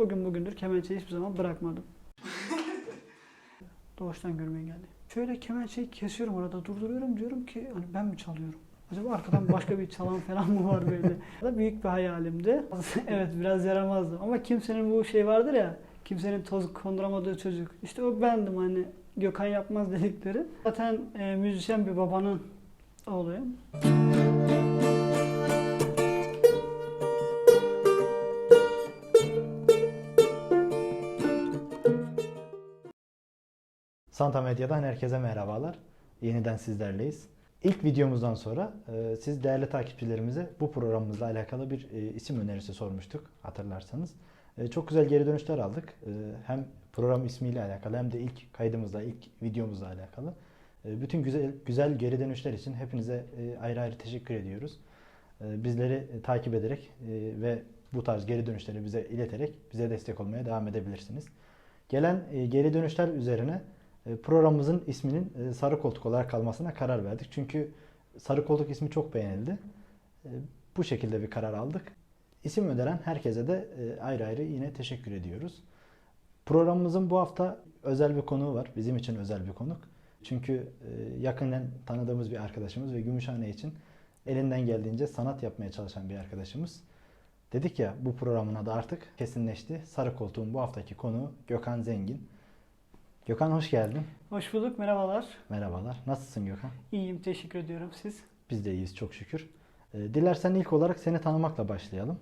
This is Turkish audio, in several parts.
O gün bugündür kemençeyi hiçbir zaman bırakmadım. Doğuştan görmeye geldi. Şöyle kemençeyi kesiyorum arada durduruyorum diyorum ki hani ben mi çalıyorum? Acaba arkadan başka bir çalan falan mı var böyle? Da büyük bir hayalimdi. evet biraz yaramazdım ama kimsenin bu şey vardır ya kimsenin toz konduramadığı çocuk. İşte o bendim hani Gökhan yapmaz dedikleri. Zaten e, müzisyen bir babanın oğluyum. Santa Medya'dan herkese merhabalar. Yeniden sizlerleyiz. İlk videomuzdan sonra e, siz değerli takipçilerimize bu programımızla alakalı bir e, isim önerisi sormuştuk hatırlarsanız. E, çok güzel geri dönüşler aldık. E, hem program ismiyle alakalı hem de ilk kaydımızla, ilk videomuzla alakalı. E, bütün güzel güzel geri dönüşler için hepinize e, ayrı ayrı teşekkür ediyoruz. E, bizleri e, takip ederek e, ve bu tarz geri dönüşleri bize ileterek bize destek olmaya devam edebilirsiniz. Gelen e, geri dönüşler üzerine programımızın isminin e, Sarı Koltuk olarak kalmasına karar verdik. Çünkü Sarı Koltuk ismi çok beğenildi. E, Bu şekilde bir karar aldık. İsim öneren herkese de e, ayrı ayrı yine teşekkür ediyoruz. Programımızın bu hafta özel bir konuğu var. Bizim için özel bir konuk. Çünkü e, yakından tanıdığımız bir arkadaşımız ve Gümüşhane için elinden geldiğince sanat yapmaya çalışan bir arkadaşımız. Dedik ya bu programın adı artık kesinleşti. Sarı Koltuğun bu haftaki konuğu Gökhan Zengin. Gökhan hoş geldin. Hoş bulduk, merhabalar. Merhabalar. Nasılsın Gökhan? İyiyim, teşekkür ediyorum. Siz? Biz de iyiyiz çok şükür. Ee, dilersen ilk olarak seni tanımakla başlayalım.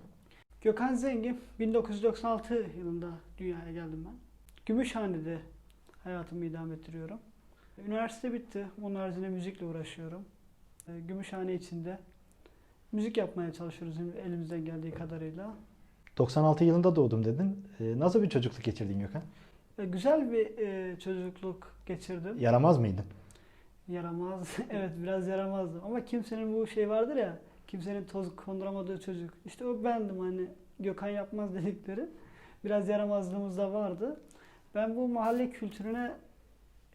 Gökhan Zengin, 1996 yılında dünyaya geldim ben. Gümüşhane'de hayatımı idame ettiriyorum. Üniversite bitti, onun haricinde müzikle uğraşıyorum. Ee, Gümüşhane içinde müzik yapmaya çalışıyoruz elimizden geldiği kadarıyla. 96 yılında doğdum dedin. Ee, nasıl bir çocukluk geçirdin Gökhan? Güzel bir e, çocukluk geçirdim. Yaramaz mıydın? Yaramaz, evet biraz yaramazdım. Ama kimsenin bu şey vardır ya, kimsenin toz konduramadığı çocuk. İşte o bendim hani Gökhan yapmaz dedikleri. Biraz yaramazlığımız da vardı. Ben bu mahalle kültürüne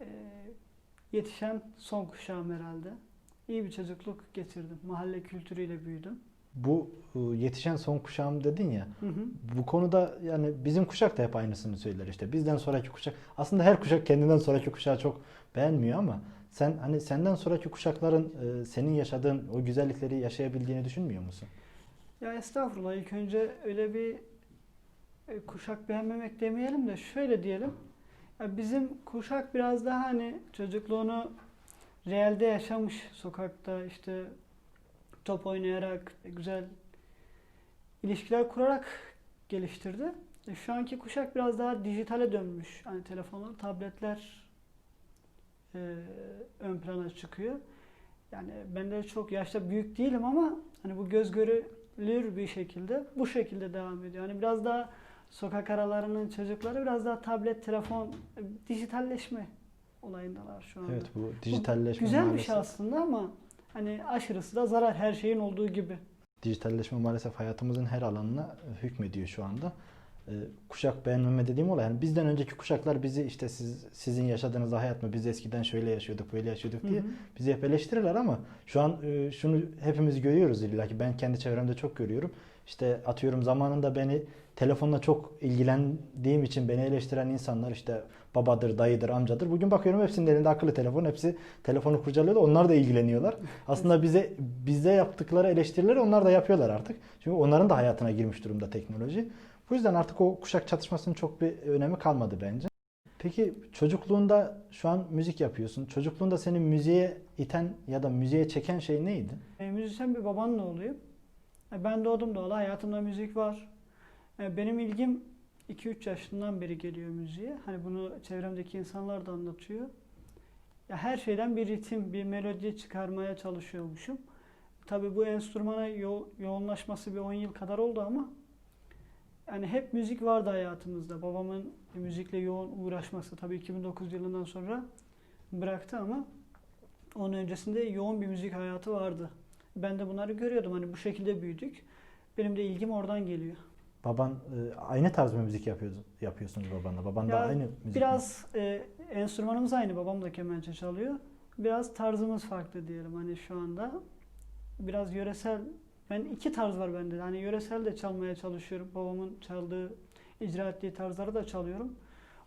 e, yetişen son kuşağım herhalde. İyi bir çocukluk geçirdim. Mahalle kültürüyle büyüdüm. Bu yetişen son kuşağım dedin ya. Hı hı. Bu konuda yani bizim kuşak da hep aynısını söyler işte. Bizden sonraki kuşak aslında her kuşak kendinden sonraki kuşağı çok beğenmiyor ama sen hani senden sonraki kuşakların e, senin yaşadığın o güzellikleri yaşayabildiğini düşünmüyor musun? Ya estağfurullah ilk önce öyle bir e, kuşak beğenmemek demeyelim de şöyle diyelim. Ya bizim kuşak biraz daha hani çocukluğunu realde yaşamış sokakta işte top oynayarak güzel ilişkiler kurarak geliştirdi. E, şu anki kuşak biraz daha dijitale dönmüş. Hani telefonlar, tabletler e, ön plana çıkıyor. Yani ben de çok yaşta büyük değilim ama hani bu göz görülür bir şekilde bu şekilde devam ediyor. Hani biraz daha sokak aralarının çocukları biraz daha tablet, telefon, e, dijitalleşme olayındalar şu anda. Evet bu dijitalleşme Güzel bir maalesef, şey aslında ama hani aşırısı da zarar her şeyin olduğu gibi. Dijitalleşme maalesef hayatımızın her alanına hükmediyor şu anda. Ee, kuşak beğenmeme dediğim olay yani bizden önceki kuşaklar bizi işte siz sizin yaşadığınız hayat mı biz eskiden şöyle yaşıyorduk böyle yaşıyorduk diye Hı hı. bizi hep eleştirirler ama şu an e, şunu hepimiz görüyoruz illa ki ben kendi çevremde çok görüyorum. İşte atıyorum zamanında beni telefonla çok ilgilendiğim için beni eleştiren insanlar işte babadır, dayıdır, amcadır. Bugün bakıyorum hepsinin elinde akıllı telefon. Hepsi telefonu kurcalıyor da onlar da ilgileniyorlar. Aslında bize bize yaptıkları eleştirileri onlar da yapıyorlar artık. Çünkü onların da hayatına girmiş durumda teknoloji. Bu yüzden artık o kuşak çatışmasının çok bir önemi kalmadı bence. Peki çocukluğunda şu an müzik yapıyorsun. Çocukluğunda seni müziğe iten ya da müziğe çeken şey neydi? E, müzisyen bir babanın oğluyum. E, ben doğdum doğalı hayatımda müzik var. E, benim ilgim 2-3 yaşından beri geliyor müziğe. Hani bunu çevremdeki insanlar da anlatıyor. Ya her şeyden bir ritim, bir melodi çıkarmaya çalışıyormuşum. Tabii bu enstrümana yo- yoğunlaşması bir 10 yıl kadar oldu ama yani hep müzik vardı hayatımızda. Babamın müzikle yoğun uğraşması tabii 2009 yılından sonra bıraktı ama onun öncesinde yoğun bir müzik hayatı vardı. Ben de bunları görüyordum. Hani bu şekilde büyüdük. Benim de ilgim oradan geliyor. Baban e, aynı tarz mı müzik yapıyordu, yapıyorsunuz babanla? Baban da Ya, aynı müzik? Biraz e, enstrümanımız aynı. Babam da kemençe çalıyor. Biraz tarzımız farklı diyelim hani şu anda. Biraz yöresel. Ben iki tarz var bende. Hani yöresel de çalmaya çalışıyorum. Babamın çaldığı icra ettiği tarzları da çalıyorum.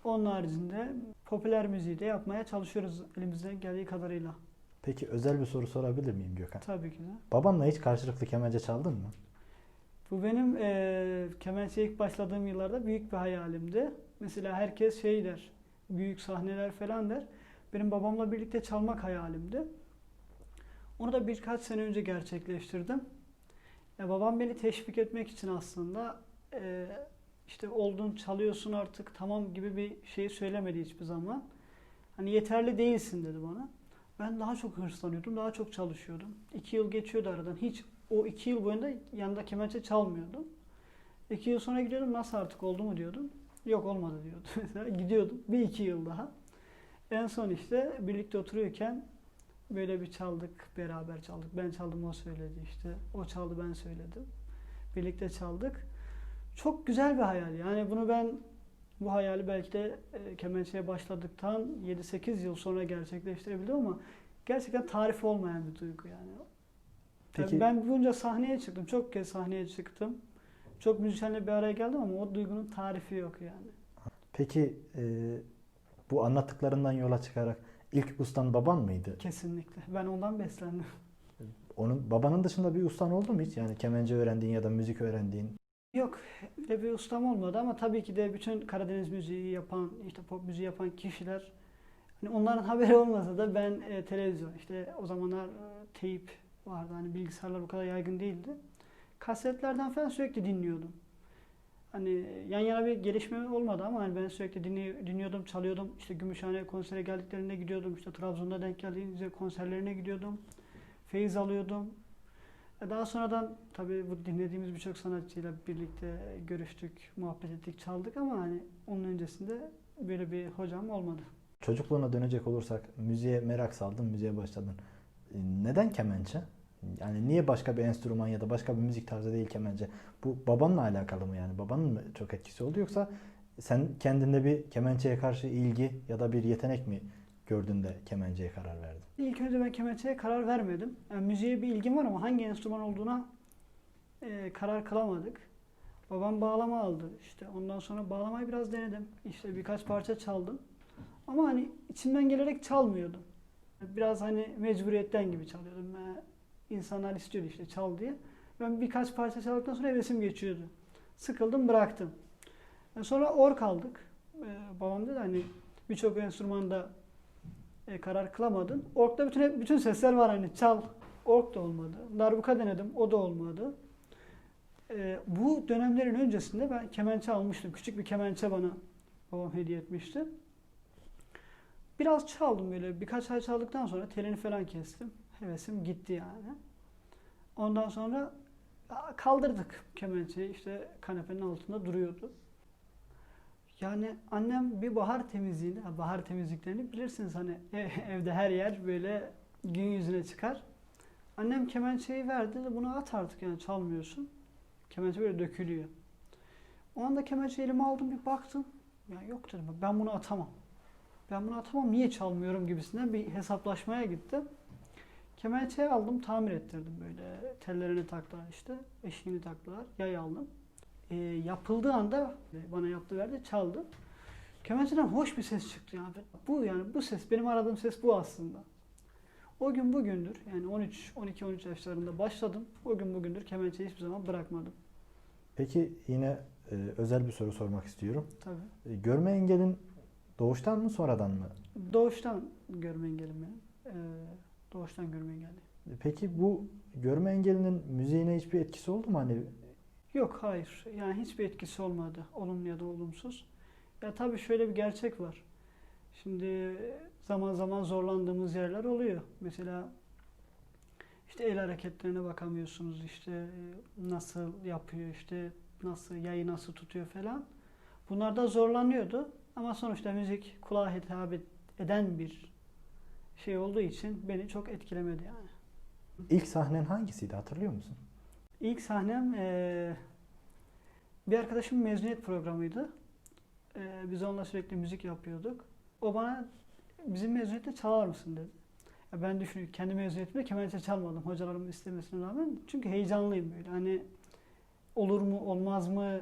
Onun haricinde popüler müziği de yapmaya çalışıyoruz elimizden geldiği kadarıyla. Peki özel bir soru sorabilir miyim Gökhan? Tabii ki de. Babanla hiç karşılıklı kemence çaldın mı? Bu benim eee kemençeye ilk başladığım yıllarda büyük bir hayalimdi. Mesela herkes şey der, büyük sahneler falan der. Benim babamla birlikte çalmak hayalimdi. Onu da birkaç sene önce gerçekleştirdim. Ya babam beni teşvik etmek için aslında eee, işte oldun çalıyorsun artık tamam gibi bir şey söylemedi hiçbir zaman. Hani yeterli değilsin dedi bana. Ben daha çok hırslanıyordum, daha çok çalışıyordum. İki yıl geçiyordu aradan. Hiç o iki yıl boyunca yanında kemençe çalmıyordum. İki yıl sonra gidiyordum nasıl artık oldu mu diyordum. Yok olmadı diyordu. Gidiyordum bir iki yıl daha. En son işte birlikte oturuyorken böyle bir çaldık beraber çaldık. Ben çaldım o söyledi işte. O çaldı ben söyledim. Birlikte çaldık. Çok güzel bir hayal. Yani bunu ben bu hayali belki de e, kemençeye başladıktan 7-8 yıl sonra gerçekleştirebildim ama gerçekten tarifi olmayan bir duygu yani. Peki- Tabii ben bunca sahneye çıktım. Çok kez sahneye çıktım. Çok müzisyenle bir araya geldim ama o duygunun tarifi yok yani. Peki e, bu anlattıklarından yola çıkarak ilk ustan baban mıydı? Kesinlikle. Ben ondan beslendim. Onun babanın dışında bir ustan oldu mu hiç? Yani kemence öğrendiğin ya da müzik öğrendiğin. Yok öyle bir ustam olmadı ama tabii ki de bütün Karadeniz müziği yapan, işte pop müziği yapan kişiler hani onların haberi olmasa da ben e, televizyon işte o zamanlar e, teyip vardı hani bilgisayarlar bu kadar yaygın değildi. Kasetlerden falan sürekli dinliyordum. Hani yan yana bir gelişme olmadı ama hani ben sürekli dinli- dinliyordum, çalıyordum. İşte Gümüşhane konsere geldiklerinde gidiyordum. İşte Trabzon'da denk geldiğince konserlerine gidiyordum. Feyiz alıyordum. E, Daha sonradan tabii bu dinlediğimiz birçok sanatçıyla birlikte görüştük, muhabbet ettik, çaldık ama hani onun öncesinde böyle bir hocam olmadı. Çocukluğuna dönecek olursak müziğe merak saldın, müziğe başladın. E, Neden kemençe? Yani niye başka bir enstrüman ya da başka bir müzik tarzı değil kemençe? Bu babanla alakalı mı yani? Babanın mı çok etkisi oldu yoksa sen kendinde bir kemençeye karşı ilgi ya da bir yetenek mi gördün de kemençeye karar verdin? İlk önce ben kemençeye karar vermedim. Yani müziğe bir ilgim var ama hangi enstrüman olduğuna e, karar kılamadık. Babam bağlama aldı işte. Ondan sonra bağlamayı biraz denedim. İşte birkaç parça çaldım. Ama hani içimden gelerek çalmıyordum. Biraz hani mecburiyetten gibi çalıyordum. İnsanlar istiyordu işte çal diye. Ben birkaç parça çaldıktan sonra hevesim geçiyordu. Sıkıldım bıraktım. E, sonra ork aldık. E, babam dedi hani birçok enstrümanda e, karar kılamadın. Ork'ta bütün bütün sesler var hani çal. Ork da olmadı. Darbuka denedim. O da olmadı. Bu dönemlerin öncesinde ben kemençe almıştım. Küçük bir kemençe bana babam hediye etmişti. Biraz çaldım böyle. Birkaç ay çaldıktan sonra telini falan kestim. Hevesim gitti yani. Ondan sonra kaldırdık kemençeyi. işte kanepenin altında duruyordu. Yani annem bir bahar temizliğini, ha, bahar temizliklerini bilirsiniz hani ev- evde her yer böyle gün yüzüne çıkar. Annem kemençeyi verdi de bunu at artık yani çalmıyorsun. Kemençe böyle dökülüyor. O anda kemençeyi elime aldım bir baktım. Ya yok dedim ben bunu atamam. Ben bunu atamam niye çalmıyorum gibisinden bir hesaplaşmaya gittim. Kemençeyi aldım tamir ettirdim böyle tellerini taktılar işte eşiğini taktılar yay aldım e, yapıldığı anda bana yaptı verdi çaldı. Kemençeden hoş bir ses çıktı yani. Bu yani bu ses benim aradığım ses bu aslında. O gün bugündür yani 13 12 13 yaşlarında başladım. O gün bugündür kemençeyi hiçbir zaman bırakmadım. Peki yine e, özel bir soru sormak istiyorum. Tabii. E, görme engelin doğuştan mı sonradan mı? Doğuştan görme engelim benim. Ee, doğuştan görme engelli. E, Peki bu görme engelinin müziğine hiçbir etkisi oldu mu? Hani Yok hayır. Yani hiçbir etkisi olmadı. Olumlu ya da olumsuz. Ya tabii şöyle bir gerçek var. Şimdi zaman zaman zorlandığımız yerler oluyor. Mesela işte el hareketlerine bakamıyorsunuz. işte e, nasıl yapıyor, işte nasıl yayı nasıl tutuyor falan. Bunlarda zorlanıyordu. Ama sonuçta müzik kulağa hitap eden bir şey olduğu için beni çok etkilemedi yani. ilk sahnen hangisiydi hatırlıyor musun? İlk sahnem eee, bir arkadaşımın mezuniyet programıydı. Eee, biz onunla sürekli müzik yapıyorduk. O bana bizim mezuniyette çalar mısın dedi. Ya ben düşünüyorum kendi mezuniyetimde kemençe çalmadım hocalarımın istemesine rağmen. Çünkü heyecanlıyım böyle. Hani olur mu olmaz mı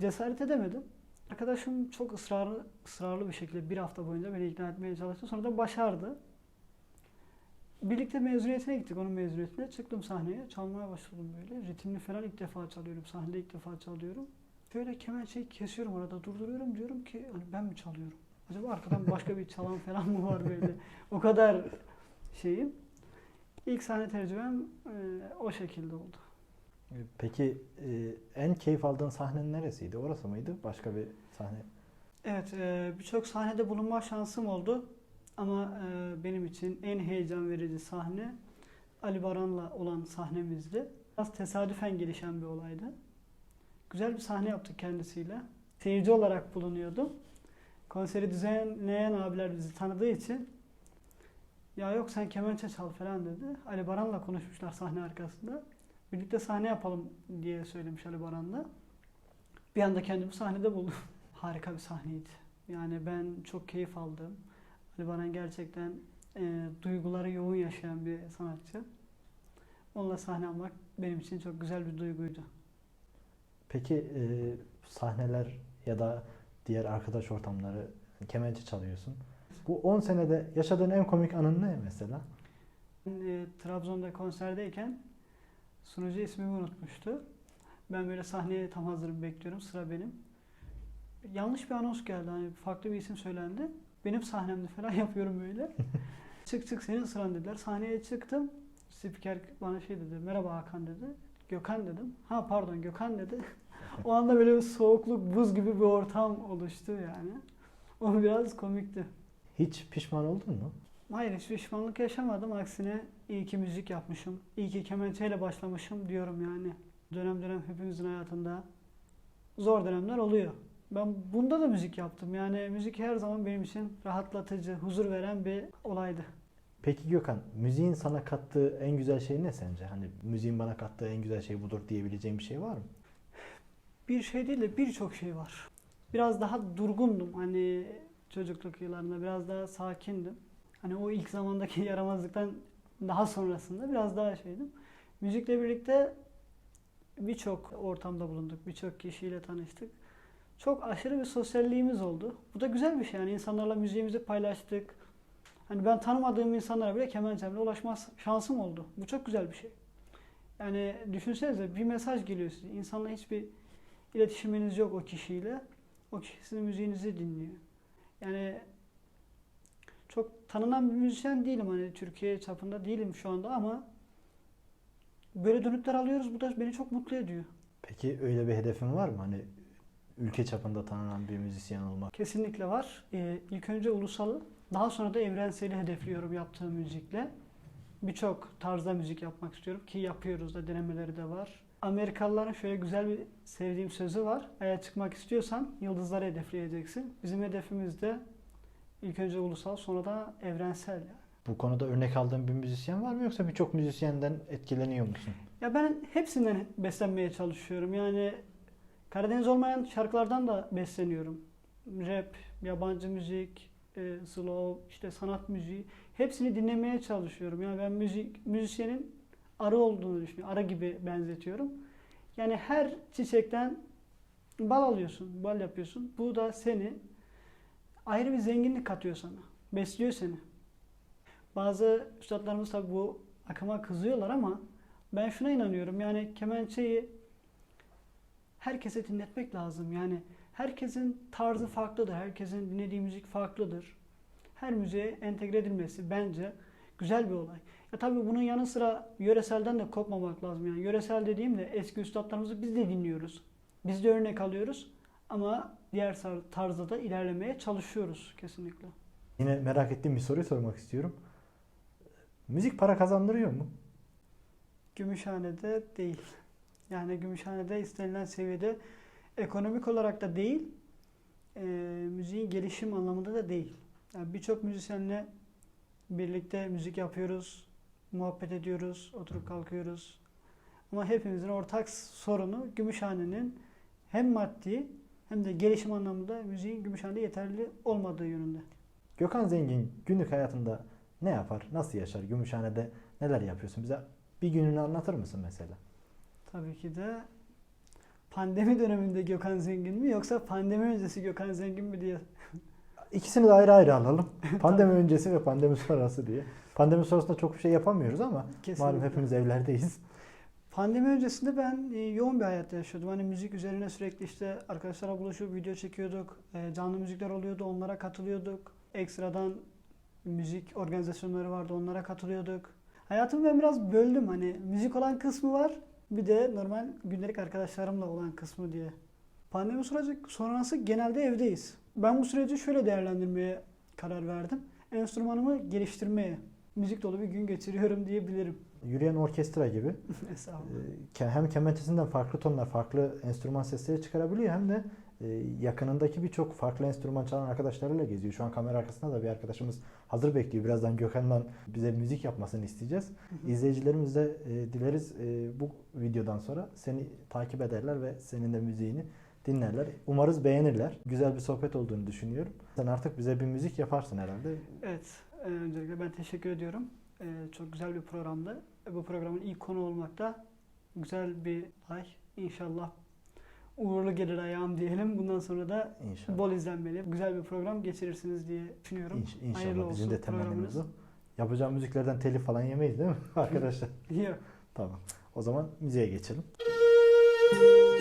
Cesaret edemedim. Arkadaşım çok ısrarlı, ısrarlı bir şekilde bir hafta boyunca beni ikna etmeye çalıştı. Sonra da başardı. Birlikte mezuniyetine gittik, onun mezuniyetine. Çıktım sahneye, çalmaya başladım böyle. Ritimli falan ilk defa çalıyorum, sahnede ilk defa çalıyorum. Şöyle kemençeyi kesiyorum arada, durduruyorum. Diyorum ki hani ben mi çalıyorum? Acaba arkadan başka bir çalan falan mı var böyle? O kadar şeyim. İlk sahne tecrübem e, o şekilde oldu. Peki e, en keyif aldığın sahnenin neresiydi? Orası mıydı? Başka bir sahne? Evet, e, birçok sahnede bulunma şansım oldu. Ama e, benim için en heyecan verici sahne Ali Baran'la olan sahnemizdi. Biraz tesadüfen gelişen bir olaydı. Güzel bir sahne yaptık kendisiyle. Seyirci olarak bulunuyordum. Konseri düzenleyen abiler bizi tanıdığı için ya yok sen kemençe çal falan dedi. Ali Baran'la konuşmuşlar sahne arkasında. Birlikte sahne yapalım diye söylemiş Ali Baran'la. Bir anda kendimi sahnede buldum. Harika bir sahneydi. Yani ben çok keyif aldım. Ali Baran gerçekten e, duyguları yoğun yaşayan bir sanatçı. Onunla sahne almak benim için çok güzel bir duyguydu. Peki e, sahneler ya da diğer arkadaş ortamları kemençe çalıyorsun. Bu 10 senede yaşadığın en komik anın ne mesela? E, Trabzon'da konserdeyken sunucu ismimi unutmuştu. Ben böyle sahneye tam hazırım bekliyorum. Sıra benim. Yanlış bir anons geldi. Hani farklı bir isim söylendi. Benim sahnemde falan yapıyorum böyle. çık çık senin sıran dediler. Sahneye çıktım. Spiker bana şey dedi. Merhaba Hakan dedi. Gökhan dedim. Ha pardon Gökhan dedi. o anda böyle bir soğukluk, buz gibi bir ortam oluştu yani. O biraz komikti. Hiç pişman oldun mu? Hayır hiç pişmanlık yaşamadım. Aksine iyi ki müzik yapmışım. İyi ki kemençeyle başlamışım diyorum yani. Dönem dönem hepimizin hayatında zor dönemler oluyor. Ben bunda da müzik yaptım. Yani müzik her zaman benim için rahatlatıcı, huzur veren bir olaydı. Peki Gökhan, müziğin sana kattığı en güzel şey ne sence? Hani müziğin bana kattığı en güzel şey budur diyebileceğin bir şey var mı? Bir şey değil de birçok şey var. Biraz daha durgundum. Hani çocukluk yıllarında biraz daha sakindim. Hani o ilk zamandaki yaramazlıktan daha sonrasında biraz daha şeydim. Müzikle birlikte birçok ortamda bulunduk. Birçok kişiyle tanıştık. Çok aşırı bir sosyalliğimiz oldu. Bu da güzel bir şey. Yani insanlarla müziğimizi paylaştık. Hani ben tanımadığım insanlara bile kemençemle ulaşma şansım oldu. Bu çok güzel bir şey. Yani düşünsenize bir mesaj geliyor size. İnsanla hiçbir iletişiminiz yok o kişiyle. O kişi sizin müziğinizi dinliyor. Yani çok tanınan bir müzisyen değilim hani Türkiye çapında değilim şu anda ama böyle dönütler alıyoruz. Bu da beni çok mutlu ediyor. Peki öyle bir hedefin var mı? Hani ülke çapında tanınan bir müzisyen olmak. Kesinlikle var. Ee, ilk önce ulusalı, daha sonra da evrenseli hedefliyorum yaptığım müzikle. Birçok tarzda müzik yapmak istiyorum ki yapıyoruz da denemeleri de var. Amerikalıların şöyle güzel bir sevdiğim sözü var. Eğer çıkmak istiyorsan yıldızları hedefleyeceksin. Bizim hedefimiz de ilk önce ulusal sonra da evrensel. yani. Bu konuda örnek aldığın bir müzisyen var mı yoksa birçok müzisyenden etkileniyor musun? Ya ben hepsinden beslenmeye çalışıyorum. Yani Karadeniz olmayan şarkılardan da besleniyorum. Rap, yabancı müzik, e, slow, işte sanat müziği hepsini dinlemeye çalışıyorum. Yani ben müzik müzisyenin arı olduğunu düşünüyorum. Arı gibi benzetiyorum. Yani her çiçekten bal alıyorsun, bal yapıyorsun. Bu da seni ayrı bir zenginlik katıyor sana. Besliyor seni. Bazı üstadlarımız tabi bu akıma kızıyorlar ama ben şuna inanıyorum. Yani kemençeyi herkese dinletmek lazım. Yani herkesin tarzı farklıdır. Herkesin dinlediği müzik farklıdır. Her müziğe entegre edilmesi bence güzel bir olay. Ya tabii bunun yanı sıra yöreselden de kopmamak lazım. Yani yöresel dediğimde eski üstadlarımızı biz de dinliyoruz. Biz de örnek alıyoruz. Ama diğer tarzda da ilerlemeye çalışıyoruz kesinlikle. Yine merak ettiğim bir soruyu sormak istiyorum. Müzik para kazandırıyor mu? Gümüşhane'de değil. Yani Gümüşhane'de istenilen seviyede ekonomik olarak da değil, e, müziğin gelişim anlamında da değil. Yani birçok müzisyenle birlikte müzik yapıyoruz, muhabbet ediyoruz, oturup kalkıyoruz. Ama hepimizin ortak sorunu Gümüşhane'nin hem maddi hem de gelişim anlamında müziğin Gümüşhane'de yeterli olmadığı yönünde. Gökhan Zengin günlük hayatında ne yapar? Nasıl yaşar? Gümüşhane'de neler yapıyorsun? Bize bir gününü anlatır mısın mesela? Tabii ki de pandemi döneminde Gökhan Zengin mi yoksa pandemi öncesi Gökhan Zengin mi diye. İkisini de ayrı ayrı alalım. Pandemi öncesi ve pandemi sonrası diye. Pandemi sonrasında çok bir şey yapamıyoruz ama malum Kesinlikle. hepimiz evlerdeyiz. Pandemi öncesinde ben e, yoğun bir hayatta yaşıyordum. Hani müzik üzerine sürekli işte arkadaşlarla buluşup video çekiyorduk. E, canlı müzikler oluyordu, onlara katılıyorduk. Ekstradan müzik organizasyonları vardı, onlara katılıyorduk. Hayatımı ben biraz böldüm. Hani müzik olan kısmı var, bir de normal gündelik arkadaşlarımla olan kısmı diye. Pandemi süreci sonrası genelde evdeyiz. Ben bu süreci şöyle değerlendirmeye karar verdim. Enstrümanımı geliştirmeye, müzik dolu bir gün geçiriyorum diyebilirim. Yürüyen orkestra gibi. Ke- hem kemençesinden farklı tonlar, farklı enstrüman sesleri çıkarabiliyor hem de e, yakınındaki birçok farklı enstrüman çalan arkadaşlarıyla geziyor. Şu an kamera arkasında da bir arkadaşımız hazır bekliyor. Birazdan Gökhan'dan bize müzik yapmasını isteyeceğiz. İzleyicilerimiz de e, dileriz e, bu videodan sonra seni takip ederler ve senin de müziğini dinlerler. Umarız beğenirler. Güzel bir sohbet olduğunu düşünüyorum. Sen artık bize bir müzik yaparsın herhalde. Evet, e, öncelikle ben teşekkür ediyorum. E, Çok güzel bir programdı. E, Bu programın ilk konu olmakta güzel bir ay. İnşallah uğurlu gelir ayağım diyelim. Bundan sonra da İnşallah. bol izlenmeli, güzel bir program geçirirsiniz diye düşünüyorum. İnş- İnşallah. Hayırlı Bizim olsun de temennimiz o. Yapacağım müziklerden telif falan yemeyiz değil mi arkadaşlar? Yok. Tamam. O zaman müziğe geçelim.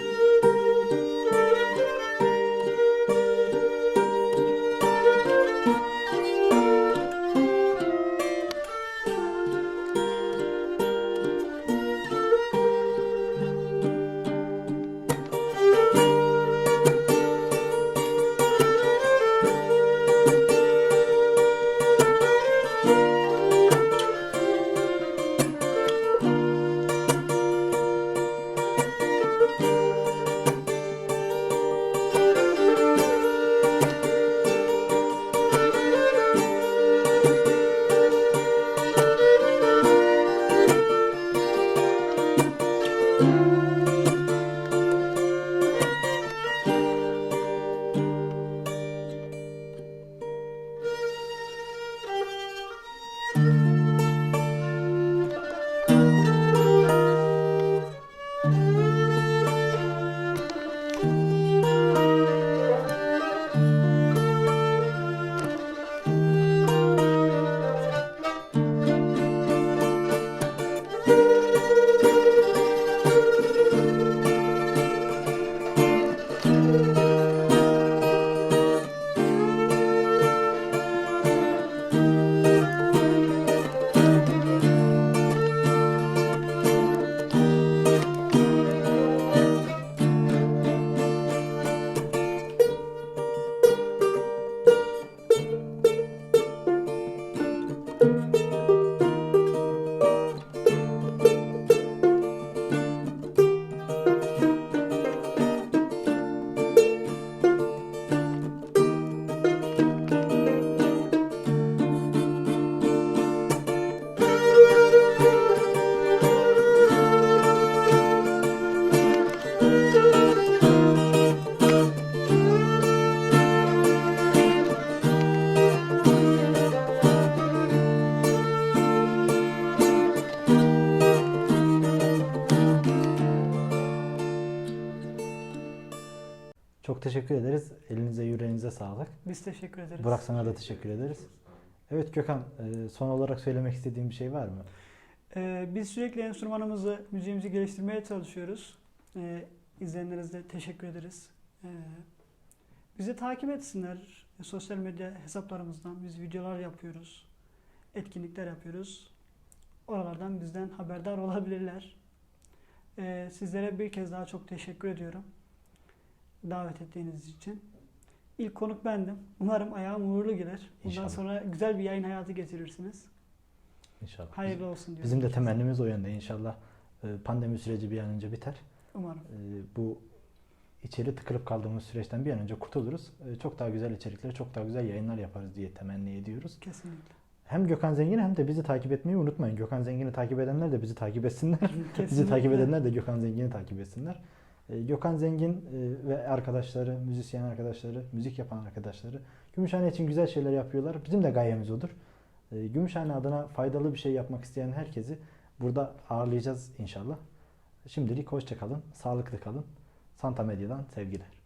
ederiz. Elinize yüreğinize sağlık. Biz teşekkür ederiz. Burak sana da teşekkür ederiz. Evet Gökhan, e, son olarak söylemek istediğin bir şey var mı? E, biz sürekli enstrümanımızı, müziğimizi geliştirmeye çalışıyoruz. E, de teşekkür ederiz. E, bizi takip etsinler. Sosyal medya hesaplarımızdan biz videolar yapıyoruz. Etkinlikler yapıyoruz. Oralardan bizden haberdar olabilirler. Sizlere bir kez daha çok teşekkür ediyorum. Davet ettiğiniz için. İlk konuk bendim. Umarım ayağım uğurlu gelir. Bundan İnşallah. sonra güzel bir yayın hayatı geçirirsiniz. İnşallah. Hayırlı olsun diyorum. Bizim de temennimiz o yönde inşallah. e, Pandemi süreci bir an önce biter. Umarım. E, Bu içeri tıkılıp kaldığımız süreçten bir an önce kurtuluruz. E, Çok daha güzel içerikler, çok daha güzel yayınlar yaparız diye temenni ediyoruz. Kesinlikle. Hem Gökhan Zengin'i hem de bizi takip etmeyi unutmayın. Gökhan Zengin'i takip edenler de bizi takip etsinler. bizi takip edenler de Gökhan Zengin'i takip etsinler. E, Gökhan Zengin e, ve arkadaşları, müzisyen arkadaşları, müzik yapan arkadaşları Gümüşhane için güzel şeyler yapıyorlar. Bizim de gayemiz odur. E, Gümüşhane adına faydalı bir şey yapmak isteyen herkesi burada ağırlayacağız inşallah. Şimdilik hoşça kalın, sağlıklı kalın. Santa Medya'dan sevgiler.